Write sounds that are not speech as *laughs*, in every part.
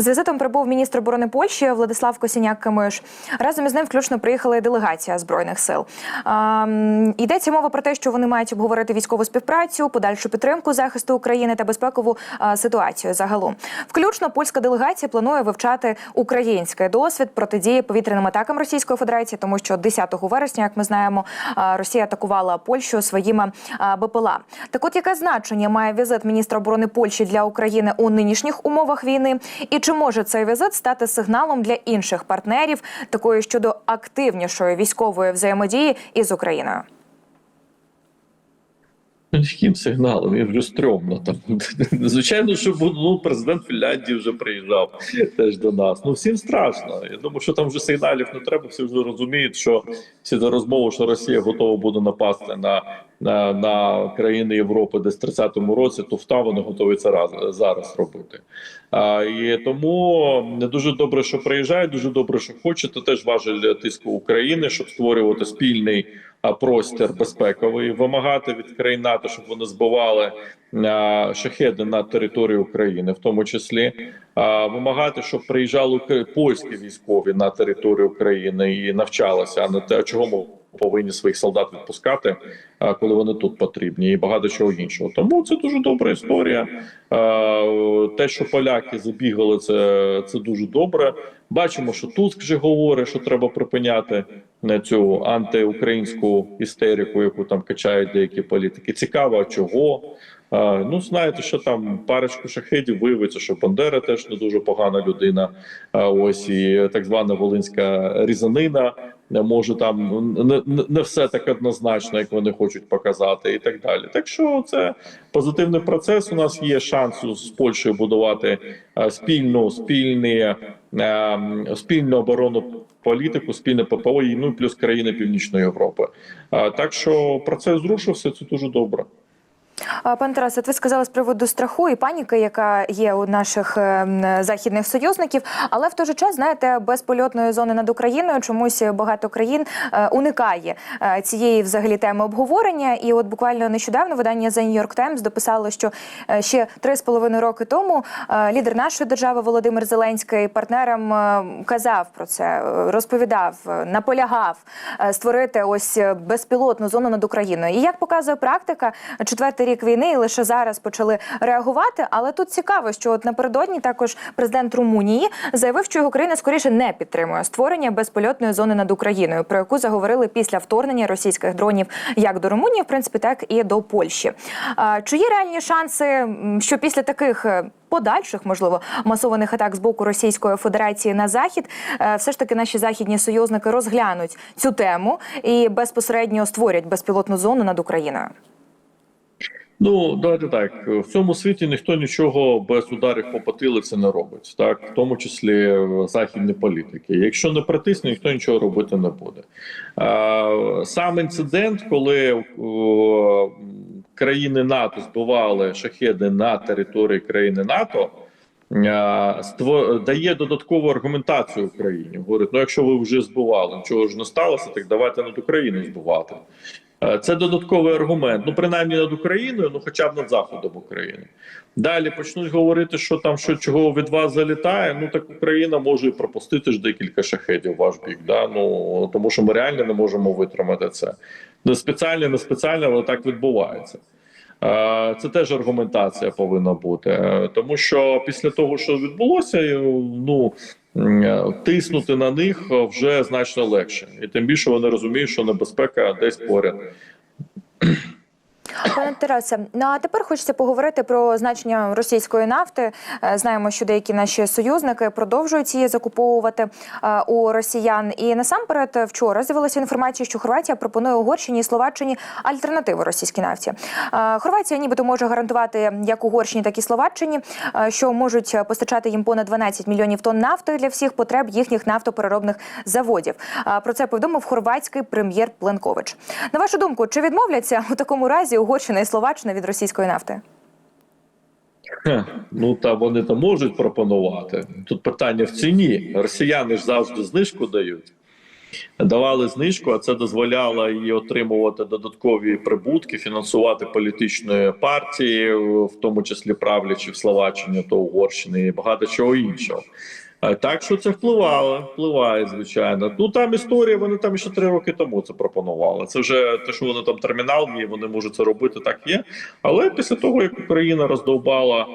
З візитом прибув міністр оборони Польщі Владислав Косіняк-Камиш. Разом із ним включно приїхала і делегація збройних сил. Йдеться мова про те, що вони мають обговорити військову співпрацю, подальшу підтримку захисту України та безпекову ситуацію загалом. Включно польська делегація планує вивчати український досвід протидії повітряним атакам Російської Федерації, тому що 10 вересня, як ми знаємо, Росія атакувала Польщу своїми БПЛА. Так, от яке значення має візит міністра оборони Польщі для України у нинішніх умовах війни? І чи може цей візит стати сигналом для інших партнерів такої щодо активнішої військової взаємодії із Україною? Яким сигналом? Я вже стрьомно там. *laughs* Звичайно, що ну, президент Фінляндії вже приїжджав теж до нас. Ну всім страшно. Я думаю, що там вже сигналів не треба. Всі вже розуміють, що всі за розмову, що Росія готова буде напасти на, на, країни Європи десь в 30-му році, то вта вони готові це раз, зараз робити. А, і тому не дуже добре, що приїжджають, дуже добре, що хочуть. Це теж важель тиску України, щоб створювати спільний простір безпековий, вимагати від країн НАТО, щоб вони збивали шахеди на територію України, в тому числі вимагати, щоб приїжджали польські військові на територію України і навчалися, а не те, чого ми повинні своїх солдат відпускати, а, коли вони тут потрібні, і багато чого іншого. Тому це дуже добра історія. Те, що поляки забігали, це, це дуже добре. Бачимо, що Туск вже говорить, що треба припиняти на цю антиукраїнську істерику, яку там качають деякі політики. Цікаво, чого. Ну, знаєте, що там парочку шахедів виявиться, що Бандера теж не дуже погана людина. Ось і так звана волинська різанина. Може там не, не- все так однозначно, як вони хочуть показати, і так далі. Так що це позитивний процес. У нас є шанс з Польщею будувати спільну спільні, спільну оборонну політику, спільне ППО, ну і плюс країни Північної Європи. Так що процес зрушився. Це дуже добре. Пане Тарасе, от ви сказали з приводу страху і паніки, яка є у наших е, західних союзників, але в той же час, знаєте, безпольотної зони над Україною чомусь багато країн е, уникає е, цієї взагалі теми обговорення. І от буквально нещодавно видання The New York Times дописало, що е, ще три з половиною роки тому лідер нашої держави Володимир Зеленський партнерам казав про це, розповідав, наполягав створити ось безпілотну зону над Україною. І як показує практика, четвертий рік війни і лише зараз почали реагувати. Але тут цікаво, що от напередодні також президент Румунії заявив, що його країна скоріше не підтримує створення безпольотної зони над Україною, про яку заговорили після вторгнення російських дронів як до Румунії, в принципі, так і до Польщі. Чи є реальні шанси, що після таких е, подальших, можливо, масованих атак з боку Російської Федерації на захід, е, все ж таки наші західні союзники розглянуть цю тему і безпосередньо створять безпілотну зону над Україною? Ну давайте так. В цьому світі ніхто нічого без ударів по потилиці не робить, так в тому числі е, західні політики. Якщо не притисне, ніхто нічого робити не буде. Сам інцидент, коли е, країни НАТО збивали шахеди на території країни НАТО. а, Дає додаткову аргументацію Україні. Говорить: ну якщо ви вже збивали, нічого ж не сталося, так давайте над Україною збивати. Е, Це додатковий аргумент. Ну, принаймні над Україною, ну хоча б над заходом України. Далі почнуть говорити, що там що чого від вас залітає. Ну так Україна може і пропустити ж декілька шахедів ваш бік. Да? Ну тому що ми реально не можемо витримати це. Не спеціально, не спеціально, але так відбувається. Е, Це теж аргументація повинна бути, Е, тому що після того, що відбулося, ну тиснути на них е, вже значно легше, і тим більше вони розуміють, що небезпека десь поряд. Пане Тарасе, ну а тепер хочеться поговорити про значення російської нафти. Е, Знаємо, що деякі наші союзники продовжують її закуповувати е, у росіян. І насамперед вчора з'явилася інформація, що Хорватія пропонує Угорщині і Словаччині альтернативу російській нафті. Е, Хорватія, нібито, може гарантувати як Угорщині, так і Словаччині, що можуть постачати їм понад 12 мільйонів тонн нафти для всіх потреб їхніх нафтопереробних заводів. Про це повідомив хорватський прем'єр Пленкович. На вашу думку, чи відмовляться у такому разі Угорщина і Словаччина від російської нафти? Ну та вони то можуть пропонувати. Тут питання в ціні. Росіяни ж завжди знижку дають. давали знижку, а це дозволяло їй отримувати додаткові прибутки, фінансувати політичні партії, в тому числі правлячі в Словаччині та Угорщині, і багато чого іншого. Так що це впливало, впливає, звичайно. Ну там історія, вони там ще три роки тому це пропонували. Це вже те, що вони там термінал є, вони можуть це робити, так є. Але після того, як Україна роздовбала.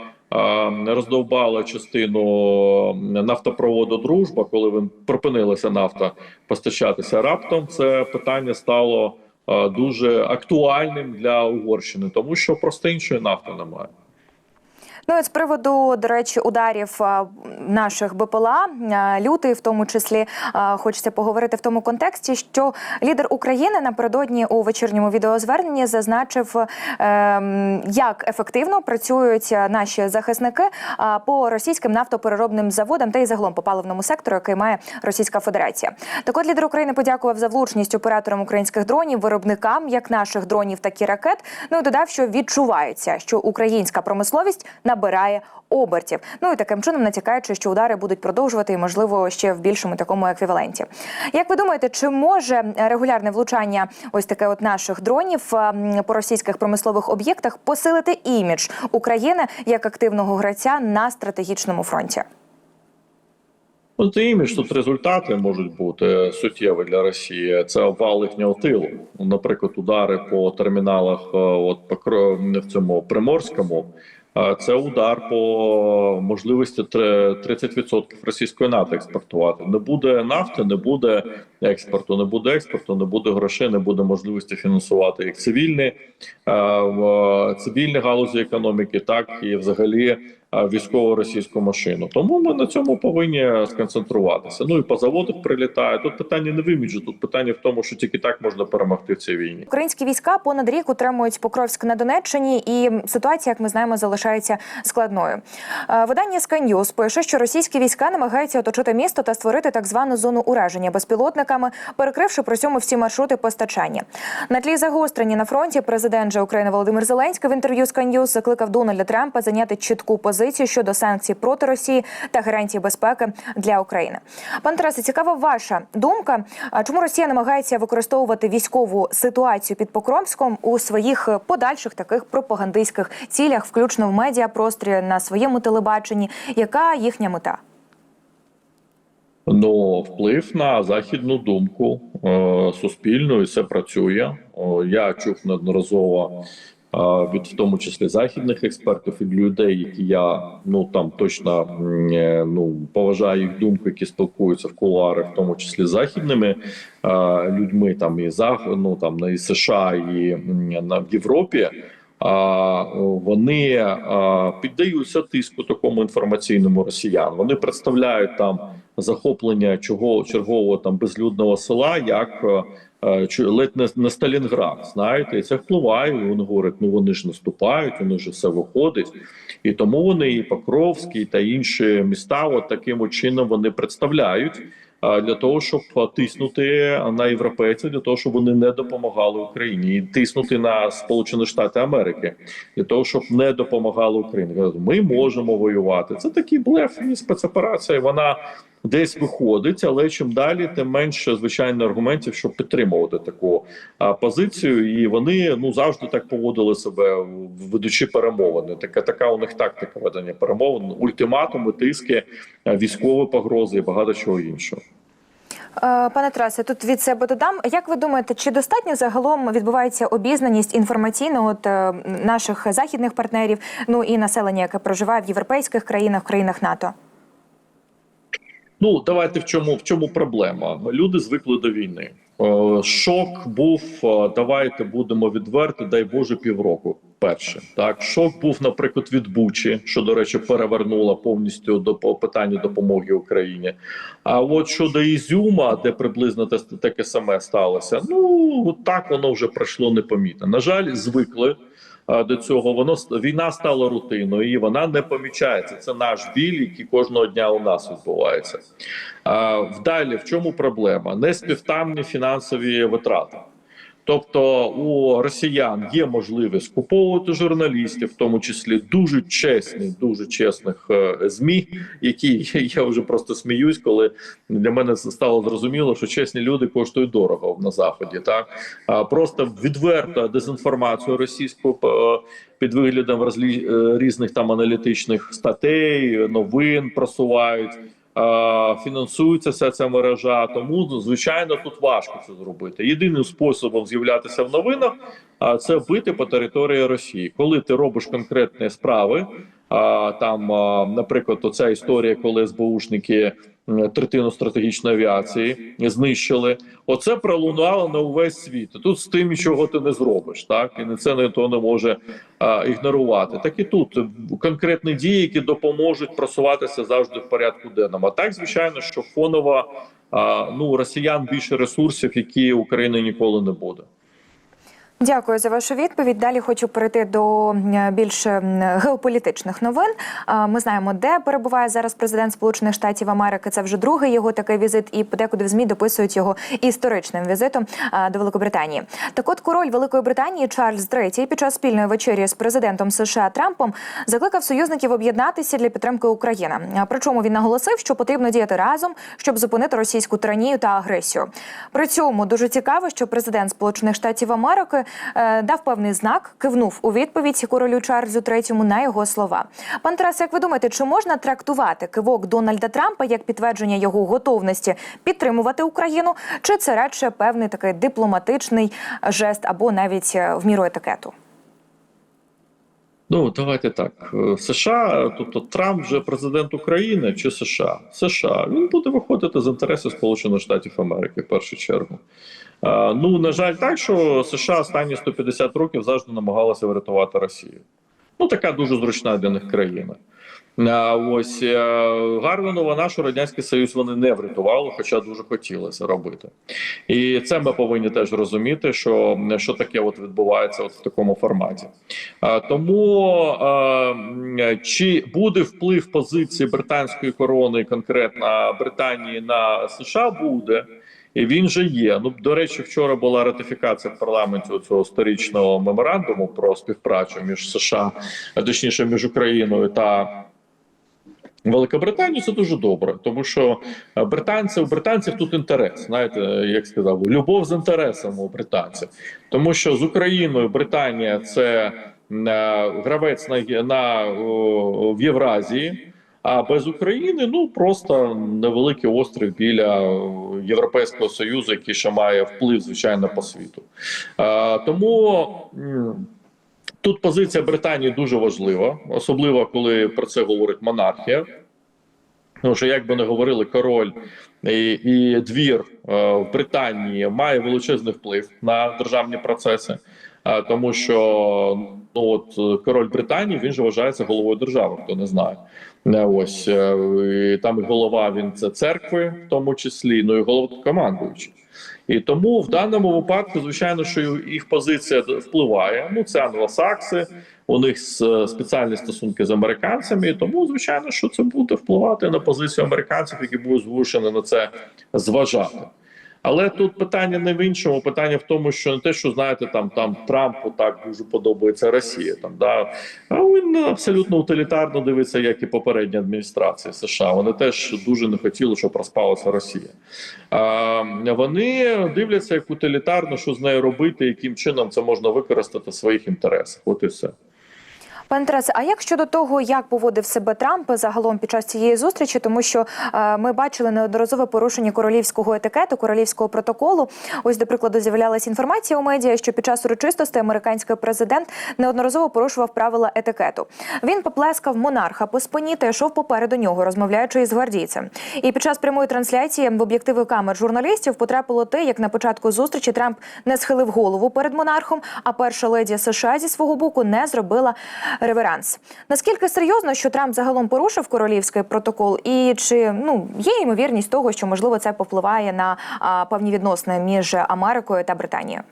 Роздовбала частину нафтопроводу Дружба, коли він припинилася нафта постачатися раптом. Це питання стало дуже актуальним для Угорщини, тому що просто іншої нафти немає. Ну і з приводу, до речі, ударів наших БПЛА, лютий, в тому числі, хочеться поговорити в тому контексті, що лідер України напередодні у вечірньому відеозверненні зазначив, ем, як ефективно працюють наші захисники по російським нафтопереробним заводам та й загалом по паливному сектору, який має Російська Федерація. Так от лідер України подякував за влучність операторам українських дронів, виробникам як наших дронів, так і ракет. Ну і додав, що відчувається, що українська промисловість набирає обертів. Ну і таким чином натякаючи, що удари будуть продовжувати і, можливо, ще в більшому такому еквіваленті. Як ви думаєте, чи може регулярне влучання ось таке от наших дронів по російських промислових об'єктах посилити імідж України як активного гравця на стратегічному фронті? Ну, це імідж, тут результати можуть бути суттєві для Росії. Це обвал їхнього тилу. Наприклад, удари по терміналах, е, от по в цьому приморському. Це удар по можливості тре- 30% російської нафти експортувати. Не буде нафти, не буде експорту, не буде експорту, не буде грошей, не буде можливості фінансувати як цивільні цивільні галузі економіки, так і взагалі е, військово російську машину. Тому ми на цьому повинні сконцентруватися. Ну і по заводах прилітає. Тут питання не в іміджі, тут питання в тому, що тільки так можна перемогти в цій війні. Українські війська понад рік утримують Покровськ на Донеччині, і ситуація, як ми знаємо, залишається складною. Видання Sky News пише, що російські війська намагаються оточити місто та створити так звану зону ураження безпілотниками, перекривши при цьому всі маршрути постачання. На тлі загострення на фронті президент же України Володимир Зеленський в інтерв'ю Sky News закликав Дональда Трампа зайняти чітку позицію щодо санкцій проти Росії та гарантій безпеки для України. Пан Тарасе, цікава ваша думка. Чому Росія намагається використовувати військову ситуацію під Покровськом у своїх подальших таких пропагандистських цілях, включно в медіапросторі на своєму телебаченні? Яка їхня мета? Ну, вплив на західну думку е, суспільну, і це працює. О, я чув неодноразово від в тому числі західних експертів від людей, які я ну там точно е, ну поважаю їх думку, які спілкуються в кулуарах, в тому числі західними людьми, там і за ну там і США, і на в Європі. А вони піддаються тиску такому інформаційному росіян. Вони представляють там захоплення чого чергового там безлюдного села, як ледь не, не Сталінград. Знаєте, і це впливає. І Вони говорять, ну вони ж наступають, вони ж все виходить, і тому вони і Покровський та інші міста, от таким чином вони представляють. Для того щоб тиснути на європейців, для того, щоб вони не допомагали Україні, і тиснути на Сполучені Штати Америки для того, щоб не допомагали Україні. Ми можемо воювати. Це такий блеф і спецоперація. Вона десь виходить, але чим далі, тим менше звичайно аргументів, щоб підтримувати таку а, позицію. І вони ну завжди так поводили себе, ведучи перемовини. Така така у них тактика ведення перемовин, ультиматуми, тиски, військові погрози і багато чого іншого. Е, Пане Тарасе, тут від себе додам. Як ви думаєте, чи достатньо загалом відбувається обізнаність інформаційного от, е, наших західних партнерів, ну і населення, яке проживає в європейських країнах, в країнах НАТО? Ну давайте в чому в чому проблема? Люди звикли до війни. Е, Шок був. е, Давайте будемо відверти. Дай Боже, півроку. Перше так шок був, наприклад, від Бучі, що до речі, перевернула повністю до по питанню допомоги Україні. А от щодо Ізюма, де приблизно те таке саме сталося, ну так воно вже пройшло непомітно. На жаль, звикли. До цього воно війна стала рутиною, і вона не помічається. Це наш біль, який кожного дня у нас відбувається. Вдалі в чому проблема? Неспівтамні фінансові витрати. Тобто у росіян є можливість скуповувати журналістів, в тому числі дуже чесні, дуже чесних е, змі, які *laughs* я вже просто сміюсь, коли для мене стало зрозуміло, що чесні люди коштують дорого на заході. Так просто відверта дезінформацію російську е, під виглядом е, різних там аналітичних статей, новин просувають. Е, Фінансується вся ця мережа, тому ну, звичайно тут важко це зробити. Єдиним способом з'являтися в новинах а це бити по території Росії. Коли ти робиш конкретні справи, а, там, наприклад, оця історія, коли СБУшники третину стратегічної авіації знищили. Оце пролунало на увесь світ. Тут з тим нічого ти не зробиш, так і не це ніхто не може а, ігнорувати. Так і тут конкретні дії, які допоможуть просуватися завжди в порядку денному. А так, звичайно, що фоново а, ну росіян більше ресурсів, які України ніколи не буде. Дякую за вашу відповідь. Далі хочу перейти до більш геополітичних новин. Ми знаємо, де перебуває зараз президент Сполучених Штатів Америки. Це вже другий його такий візит, і подекуди в змі дописують його історичним візитом до Великобританії. Так, от король Великої Британії Чарльз III під час спільної вечері з президентом США Трампом закликав союзників об'єднатися для підтримки України. Причому він наголосив, що потрібно діяти разом, щоб зупинити російську тиранію та агресію. При цьому дуже цікаво, що президент Сполучених Штатів Америки дав певний знак, кивнув у відповідь королю Чарльзу III на його слова. Пан Тарас, як ви думаєте, чи можна трактувати кивок Дональда Трампа як підтвердження його готовності підтримувати Україну, чи це радше певний такий дипломатичний жест або навіть е, в міру етикету? Ну давайте так. Е, США, тобто Трамп вже президент України чи США? США. Він буде виходити з інтересів Сполучених Штатів Америки в першу чергу. Е, Ну на жаль, так що США останні 150 років завжди намагалися врятувати Росію. Ну така дуже зручна для них країна. Ось е, гарна новина, що радянський союз вони не врятували, хоча дуже хотіли це робити. І це ми повинні теж розуміти, що, що таке от відбувається от в такому форматі. Тому чи буде вплив позиції британської корони, конкретно Британії на США, буде. Він же є. Ну до речі, вчора була ратифікація в парламенті цього сторічного меморандуму про співпрацю між США, точніше між Україною та Великобританію. Це дуже добре, тому що британці у британців тут інтерес. Знаєте, як сказав, любов з інтересом у британців, тому що з Україною Британія це е, гравець на, на в Євразії. А без України ну просто невеликий острів біля Європейського союзу, який ще має вплив, звичайно, по світу. А, тому тут позиція Британії дуже важлива, особливо коли про це говорить монархія. Тому що, як би не говорили, король і, і двір е, в Британії має величезний вплив на державні процеси, тому що ну от король Британії він же вважається головою держави, хто не знає. Ось е, і там і голова він це церкви, в тому числі, ну і головнокомандуючий. І тому в даному випадку, звичайно, що їх позиція впливає. Ну це англосакси, у них спеціальні стосунки з американцями. І тому, звичайно, що це буде впливати на позицію американців, які будуть змушені на це зважати. Але тут питання не в іншому, питання в тому, що не те, що знаєте, там там Трампу так дуже подобається Росія. Там да а він абсолютно утилітарно дивиться, як і попередня адміністрація США. Вони теж дуже не хотіли, щоб розпалася Росія. А, вони дивляться як утилітарно, що з нею робити, яким чином це можна використати в своїх інтересах. От і все. Пане Тарасе, а як щодо того, як поводив себе Трамп загалом під час цієї зустрічі, тому що е, ми бачили неодноразове порушення королівського етикету, королівського протоколу. Ось, до прикладу, з'являлася інформація у медіа, що під час урочистостей американський президент неодноразово порушував правила етикету. Він поплескав монарха по спині та йшов попереду нього, розмовляючи із гвардійцем. І під час прямої трансляції в об'єктиви камер журналістів потрапило те, як на початку зустрічі Трамп не схилив голову перед монархом, а перша леді США зі свого боку не зробила реверанс. Наскільки серйозно, що Трамп загалом порушив королівський протокол, і чи ну є ймовірність того, що можливо це повпливає на а, певні відносини між Америкою та Британією?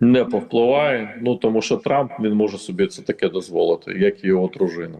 Не повпливає. Ну тому що Трамп він може собі це таке дозволити, як і його дружина.